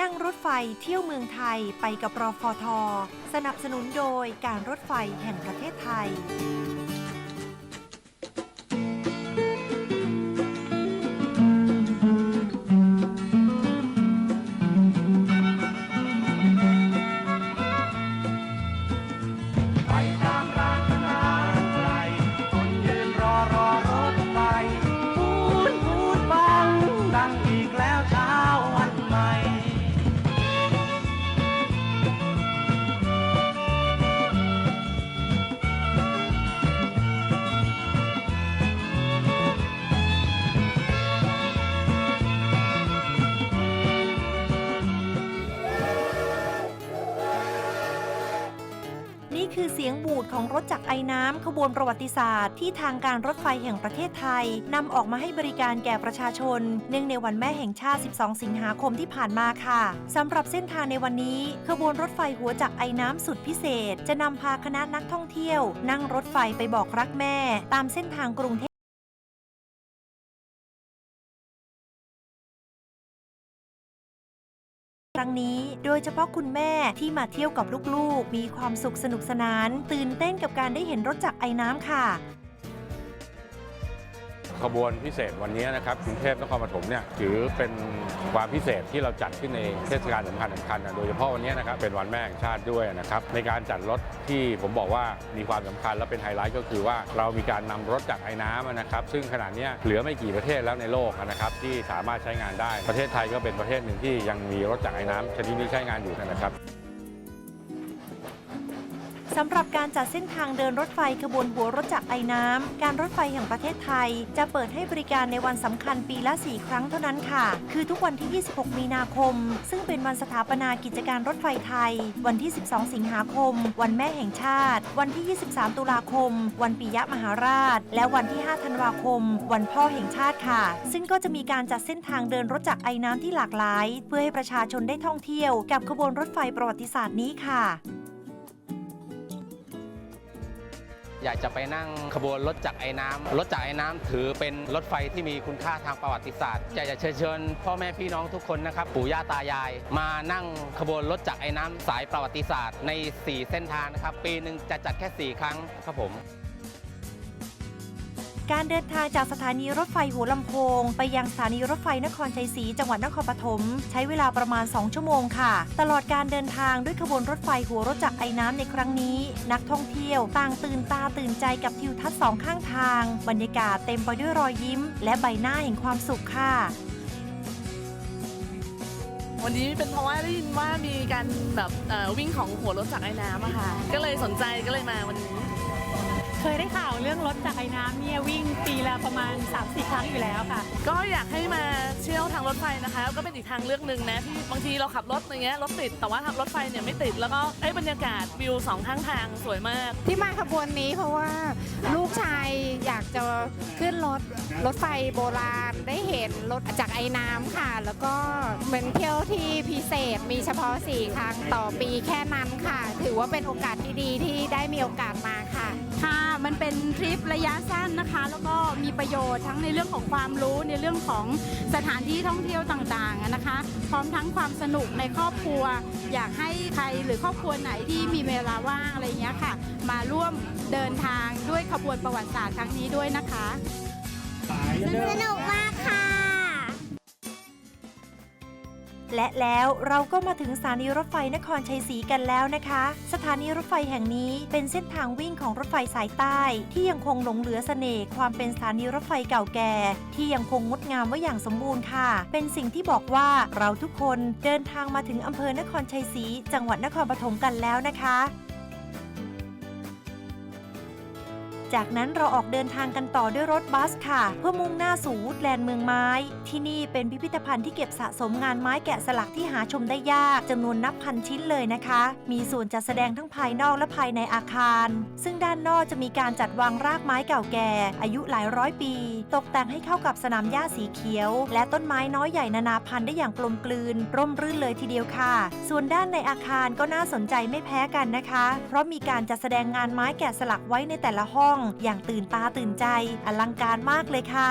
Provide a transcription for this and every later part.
นั่งรถไฟเที่ยวเมืองไทยไปกับรอฟทสนับสนุนโดยการรถไฟแห่งประเทศไทย สียงบูดของรถจักรไอน้ำขบวนประวัติศาสตร์ ที่ทางการรถไฟแห่งประเทศไทยนำออกมาให้บริการแก่ประชาชน เนื่องในวันแม่แห่งชาติ 12 สิงหาคมที่ผ่านมาค่ะสำหรับเส้นทางในวันนี้ ขบวนรถไฟหัวจักรไอน้ำสุดพิเศษ จะนำพาคณะนักท่องเที่ยว นั่งรถไฟไปบอกรักแม่ ตามเส้นทางกรุงเทพ นี้ โดยเฉพาะคุณแม่ที่มาเที่ยวกับลูกๆ มีความสุขสนุกสนาน ตื่นเต้นกับการได้เห็นรถจักรไอ้น้ำค่ะ ขบวนพิเศษวันนี้นะครับกรุงเทพนครปฐมเนี่ยถือเป็นความพิเศษที่เราจัดขึ้นในเทศกาลสำคัญสำคัญนะโดยเฉพาะวันนี้นะครับเป็นวันแม่แห่งชาติด้วยนะครับในการจัดรถที่ผมบอกว่ามีความสำคัญและเป็นไฮไลท์ก็คือว่าเรามีการนำรถจากไอ้น้ำนะครับซึ่งขนาดนี้เหลือไม่กี่ประเทศแล้วในโลกนะครับที่สามารถใช้งานได้ประเทศไทยก็เป็นประเทศหนึ่งที่ยังมีรถจากไอ้น้ำชนิดนี้ใช้งานอยู่นะครับ สำหรับการจัดเส้นทางเดินรถไฟขบวนหัวรถจักรไอน้ำ การรถไฟแห่งประเทศไทย จะเปิดให้บริการในวันสำคัญปีละ 4 ครั้งเท่านั้นค่ะ คือทุกวันที่ 26 มีนาคม ซึ่งเป็นวันสถาปนากิจการรถไฟไทย วันที่ 12 สิงหาคม วันแม่แห่งชาติ วันที่ 23 ตุลาคม วันปิยมหาราช และวันที่ 5 ธันวาคม วันพ่อแห่งชาติค่ะ ซึ่งก็จะมีการจัดเส้นทางเดินรถจักรไอน้ำที่หลากหลาย เพื่อให้ประชาชนได้ท่องเที่ยวกับขบวนรถไฟประวัติศาสตร์นี้ค่ะ อยากจะไปนั่งขบวนรถจักรไอ้น้ำรถจักรไอ้น้ำถือเป็นรถไฟที่มีคุณค่าทางประวัติศาสตร์อยากจะเชิญชิญพ่อแม่พี่น้องทุกคนนะครับปู่ย่าตายาย มานั่งขบวนรถจักรไอ้น้ำสายประวัติศาสตร์ใน 4 เส้นทางนะครับ ปีหนึ่งจะจัดแค่ 4 ครั้งครับผม การเดินทางจากสถานีรถไฟหัวลำโพง ไปยังสถานีรถไฟนครชัยศรีจังหวัดนครปฐมใช้เวลาประมาณ 2 ชั่วโมงค่ะ ตลอดการเดินทางด้วยขบวนรถไฟหัวรถจักรไอ้น้ำในครั้งนี้ นักท่องเที่ยวต่างตื่นตาตื่นใจกับทิวทัศน์สองข้างทาง บรรยากาศเต็มไปด้วยรอยยิ้ม และใบหน้าแห่งความสุขค่ะวันนี้เป็นเพราะว่าได้ยินว่ามีการแบบวิ่งของหัวรถจักรไอ้น้ำอะค่ะ ก็เลยสนใจก็เลยมาวันนี้ เคยได้ข่าวเรื่องรถจากไอ้น้ำเนี่ยวิ่งปีละประมาณ3-4ครั้งอยู่แล้วค่ะ ก็อยากให้มาเที่ยวทางรถไฟนะคะ ก็เป็นอีกทางเลือกหนึ่งนะที่บางทีเราขับรถอย่างเงี้ยรถติดแต่ว่าทางรถไฟเนี่ยไม่ติดแล้วก็ได้บรรยากาศวิวสองข้างทางสวยมาก ที่มาขบวนนี้เพราะว่าลูกชายอยากจะขึ้นรถรถไฟโบราณได้เห็นรถจากไอ้น้ำค่ะ แล้วก็เป็นเที่ยวที่พิเศษมีเฉพาะ4ครั้งต่อปีแค่นั้นค่ะ ถือว่าเป็นโอกาสที่ดีที่ได้มีโอกาสมาค่ะค่ะ มันเป็นทริประยะสั้นนะคะ แล้วก็มีประโยชน์ทั้งในเรื่องของความรู้ในเรื่องของสถานที่ท่องเที่ยวต่างๆนะคะ พร้อมทั้งความสนุกในครอบครัว อยากให้ใครหรือครอบครัวไหนที่มีเวลาว่างอะไรเงี้ยค่ะ มาร่วมเดินทางด้วยขบวนประวัติศาสตร์ครั้งนี้ด้วยนะคะสนุกมากค่ะ และแล้วเราก็มาถึงสถานีรถไฟนครชัยศรีกันแล้วนะคะ สถานีรถไฟแห่งนี้เป็นเส้นทางวิ่งของรถไฟสายใต้ ที่ยังคงหลงเหลือเสน่ห์ความเป็นสถานีรถไฟเก่าแก่ ที่ยังคงงดงามไว้อย่างสมบูรณ์ค่ะ เป็นสิ่งที่บอกว่าเราทุกคนเดินทางมาถึงอำเภอนครชัยศรีจังหวัดนครปฐมกันแล้วนะคะ จากนั้นเราออกเดินทางกันต่อด้วยรถบัสค่ะ เพื่อมุ่งหน้าสู่วูดแลนด์เมืองไม้ ที่นี่เป็นพิพิธภัณฑ์ที่เก็บสะสมงานไม้แกะสลักที่หาชมได้ยากจำนวนนับพันชิ้นเลยนะคะ มีส่วนจัดแสดงทั้งภายนอกและภายในอาคาร ซึ่งด้านนอกจะมีการจัดวางรากไม้เก่าแก่ อายุหลายร้อยปี ตกแต่งให้เข้ากับสนามหญ้าสีเขียว และต้นไม้น้อยใหญ่นานาพันธุ์ได้อย่างกลมกลืน ร่มรื่นเลยทีเดียวค่ะ ส่วนด้านในอาคารก็น่าสนใจไม่แพ้กันนะคะ เพราะมีการจัดแสดงงานไม้แกะสลักไว้ในแต่ละห้องอย่างตื่นตาตื่นใจ อลังการมากเลยค่ะ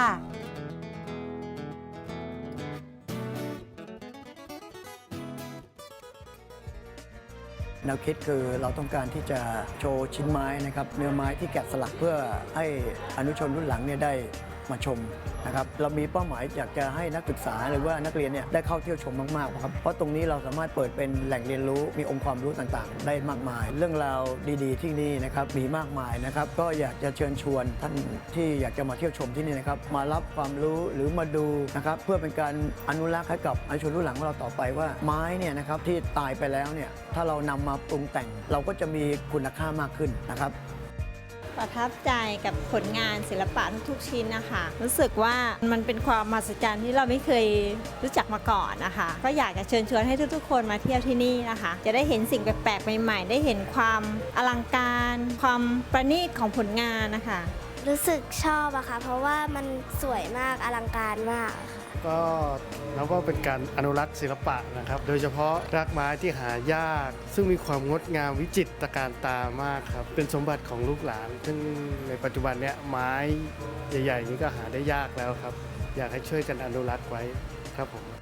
แนวคิดคือเราต้องการที่จะโชว์ชิ้นไม้นะครับเนื้อไม้ที่แกะสลักเพื่อให้อนุชนรุ่นหลังเนี่ยได้ มาชมนะครับเรามีเป้าหมายอยากจะให้นักศึกษาหรือว่านักเรียนเนี่ยได้เข้าเที่ยวชมมากๆครับเพราะตรงนี้เราสามารถเปิดเป็นแหล่งเรียนรู้มีองค์ความรู้ต่างๆ ได้มากมาย เรื่องราวดีๆ ที่นี่นะครับมีมากมายนะครับก็อยากจะเชิญชวนท่านที่อยากจะมาเที่ยวชมที่นี่นะครับมารับความรู้หรือมาดูนะครับเพื่อเป็นการอนุรักษ์ให้กับอนุชนรุ่นหลังของเราต่อไปว่าไม้เนี่ยนะครับที่ตายไปแล้วเนี่ยถ้าเรานำมาปรุงแต่ง เราก็จะมีคุณค่ามากขึ้นนะครับ ประทับใจกับผลงานศิลปะทุกๆชิ้นนะคะ รู้สึกว่ามันเป็นความมหัศจรรย์ที่เราไม่เคยรู้จักมาก่อนนะคะ ก็อยากจะเชิญชวนให้ทุกๆ คนมาเที่ยวที่นี่นะคะ จะได้เห็นสิ่งแปลกๆใหม่ๆ ได้เห็นความอลังการ ความประณีตของผลงานนะคะ รู้สึกชอบอะค่ะ เพราะว่ามันสวยมากอลังการมากค่ะ ก็นับว่าเป็นการอนุรักษ์ศิลปะนะครับ โดยเฉพาะรากไม้ที่หายาก ซึ่งมีความงดงามวิจิตรการตามากครับ เป็นสมบัติของลูกหลาน ซึ่งในปัจจุบันเนี้ยไม้ใหญ่ ๆ นี้ก็หาได้ยากแล้วครับ อยากให้ช่วยกันอนุรักษ์ไว้ครับผม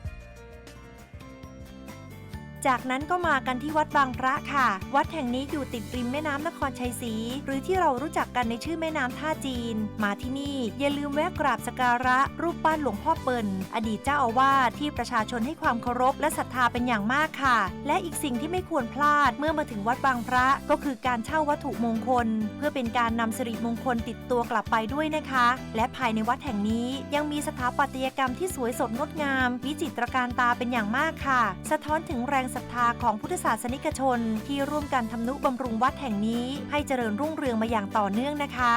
จากนั้นก็มากันที่วัดบางพระค่ะ วัดแห่งนี้อยู่ติดริมแม่น้ำนครชัยศรีหรือที่เรารู้จักกันในชื่อแม่น้ำท่าจีน มาที่นี่อย่าลืมแวะกราบสการะ รูปปั้นหลวงพ่อเปิ่นอดีตเจ้าอาวาสที่ประชาชนให้ความเคารพและศรัทธาเป็นอย่างมากค่ะ และอีกสิ่งที่ไม่ควรพลาดเมื่อมาถึงวัดบางพระก็คือการเช่าวัตถุมงคล เพื่อเป็นการนำสิริมงคลติดตัวกลับไปด้วยนะคะ และภายในวัดแห่งนี้ยังมีสถาปัตยกรรมที่สวยสดงดงาม วิจิตรการตาเป็นอย่างมากค่ะ สะท้อนถึงแรงศรัทธาของพุทธศาสนิกชน ที่ร่วมกันทำนุบำรุงวัดแห่งนี้ให้เจริญรุ่งเรืองมาอย่างต่อเนื่องนะคะ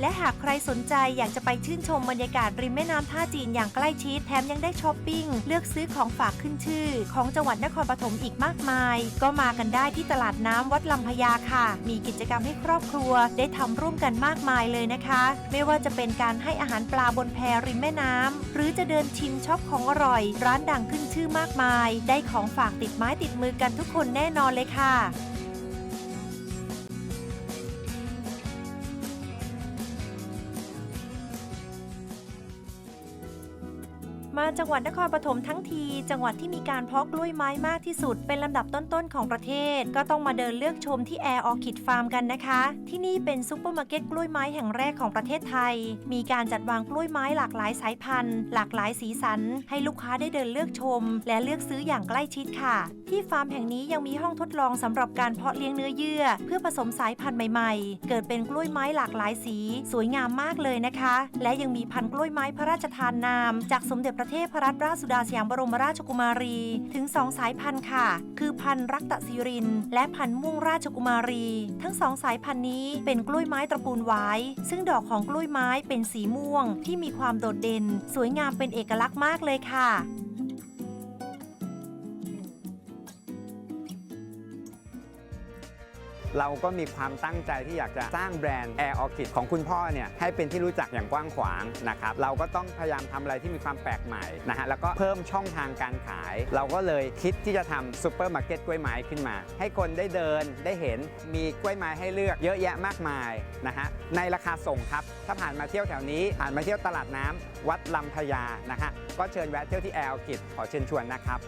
และหากใครสนใจอยากจะไปชื่นชมบรรยากาศริมแม่น้ำท่าจีนอย่างใกล้ชิดแถมยังได้ช้อปปิ้ง เลือกซื้อของฝากขึ้นชื่อ ของจังหวัดนครปฐมอีกมากมาย ก็มากันได้ที่ตลาดน้ำวัดลำพญาค่ะ มีกิจกรรมให้ครอบครัว ได้ทำร่วมกันมากมายเลยนะคะ ไม่ว่าจะเป็นการให้อาหารปลาบนแพริมแม่น้ำหรือจะเดินชิมช็อปของอร่อย ร้านดังขึ้นชื่อมากมาย ได้ของฝากติดไม้ติดมือกันทุกคนแน่นอนเลยค่ะ มาจังหวัดนครปฐมทั้งที จังหวัดที่มีการเพาะกล้วยไม้มากที่สุด เป็นลำดับต้นๆของประเทศ ก็ต้องมาเดินเลือกชมที่แอร์ออคิดฟาร์มกันนะคะ ที่นี่เป็นซุปเปอร์มาร์เก็ตกล้วยไม้แห่งแรกของประเทศไทย มีการจัดวางกล้วยไม้หลากหลายสายพันธุ์ หลากหลายสีสัน ให้ลูกค้าได้เดินเลือกชม และเลือกซื้ออย่างใกล้ชิดค่ะ ที่ฟาร์มแห่งนี้ยังมีห้องทดลองสำหรับการเพาะเลี้ยงเนื้อเยื่อ เพื่อผสมสายพันธุ์ใหม่ๆ เกิดเป็นกล้วยไม้หลากหลายสี สวยงามมากเลยนะคะ และยังมีพันธุ์กล้วยไม้พระราชทานนาม จากสมเด็จพระเทพรัตนราชสุดาสยามบรมราชกุมารี ถึง 2 สายพันธุ์ค่ะ คือพันธุ์รักตะศิริน และพันธุ์ม่วงราชกุมารี ทั้งสองสายพันธุ์นี้เป็นกล้วยไม้ตระกูลหวายซึ่งดอกของกล้วยไม้เป็นสีม่วงที่มีความโดดเด่น สวยงามเป็นเอกลักษณ์มากเลยค่ะ เราก็มีความตั้งใจที่อยากจะสร้างแบรนด์ Air Orchid ของคุณพ่อเนี่ยให้เป็นที่รู้จักอย่างกว้างขวางนะครับเราก็ต้องพยายามทำอะไรที่มีความแปลกใหม่นะฮะแล้วก็เพิ่มช่องทางการขาย เราก็เลยคิดที่จะทำซูเปอร์มาร์เก็ตกล้วยไม้ขึ้นมา ให้คนได้เดินได้เห็นมีกล้วยไม้ให้เลือกเยอะแยะมากมายนะฮะในราคาส่งครับ ถ้าผ่านมาเที่ยวแถวนี้ ผ่านมาเที่ยวตลาดน้ำวัดลำพญานะฮะก็เชิญแวะเที่ยวที่ Air Orchid ขอเชิญชวนนะครับ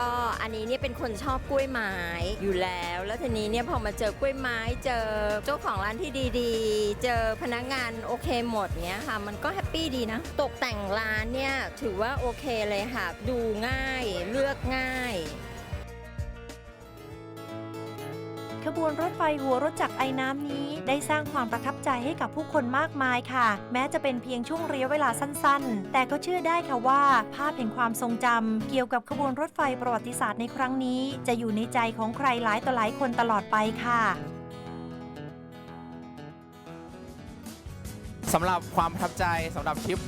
ก็อันนี้เนี่ยเป็นคนชอบกล้วยไม้อยู่แล้ว แล้วทีนี้เนี่ยพอมาเจอกล้วยไม้เจอเจ้าของร้านที่ดีๆ เจอพนักงานโอเคหมดเนี้ยค่ะ มันก็แฮปปี้ดีนะ ตกแต่งร้านเนี่ยถือว่าโอเคเลยค่ะ ดูง่ายเลือกง่าย ขบวนรถไฟหัวรถจักรไอ้น้ำนี้ ได้สร้างความประทับใจให้กับผู้คนมากมายค่ะ แม้จะเป็นเพียงช่วงระยะเวลาสั้นๆ แต่ก็เชื่อได้ค่ะว่า ภาพแห่งความทรงจำเกี่ยวกับขบวนรถไฟประวัติศาสตร์ในครั้งนี้ จะอยู่ในใจของใครหลายต่อหลายคนตลอดไปค่ะสำหรับความประทับใจสำหรับทริป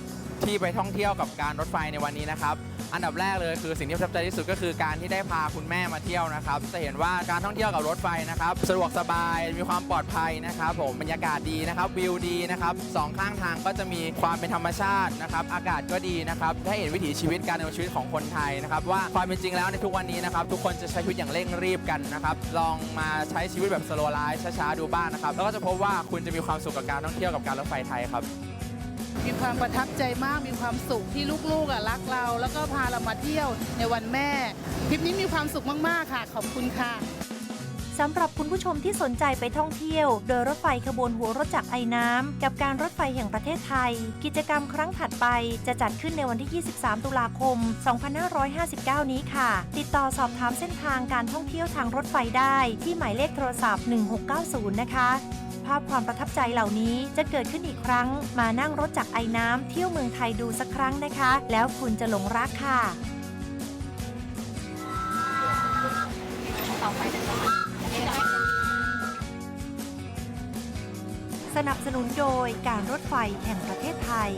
ที่ไปท่องเที่ยวกับการรถไฟในวันนี้นะครับ อันดับแรกเลยคือสิ่งที่ประทับใจที่สุดก็คือการที่ได้พาคุณแม่มาเที่ยวนะครับ จะเห็นว่าการท่องเที่ยวกับรถไฟนะครับสะดวกสบายมีความปลอดภัยนะครับผมบรรยากาศดีนะครับวิวดีนะครับสองข้างทางก็จะมีความเป็นธรรมชาตินะครับอากาศก็ดีนะครับได้เห็นวิถีชีวิตการดำเนินชีวิตของคนไทยนะครับว่าความเป็นจริงแล้วในทุกวันนี้นะครับทุกคนจะใช้ชีวิตอย่างเร่งรีบกันนะครับลองมาใช้ชีวิตแบบสโลว์ไลฟ์ช้าๆดูบ้างนะครับแล้วก็จะพบว่าคุณจะมีความสุขกับการท่องเที่ยวกับการรถไฟไทยครับ มีความประทับใจมากมีความสุขที่ลูกๆอะรักเรา แล้วก็พาเรามาเที่ยวในวันแม่ทริปนี้มีความสุขมากๆค่ะ ขอบคุณค่ะสำหรับคุณผู้ชมที่สนใจไปท่องเที่ยว โดยรถไฟขบวนหัวรถจักรไอน้ำกับการรถไฟแห่งประเทศไทย กิจกรรมครั้งถัดไปจะจัดขึ้นในวันที่ 23 ตุลาคม 2559 นี้ค่ะ ติดต่อสอบถามเส้นทางการท่องเที่ยวทางรถไฟได้ที่หมายเลขโทรศัพท์ 1690 นะคะาพความประทับใจเหล่านี้จะเกิดขึ้นอีกครั้ง มานั่งรถจักรไอน้ำเที่ยวเมืองไทยดูสักครั้งนะคะ แล้วคุณจะหลงรักค่ะสนับสนุนโดยการรถไฟแห่งประเทศไทย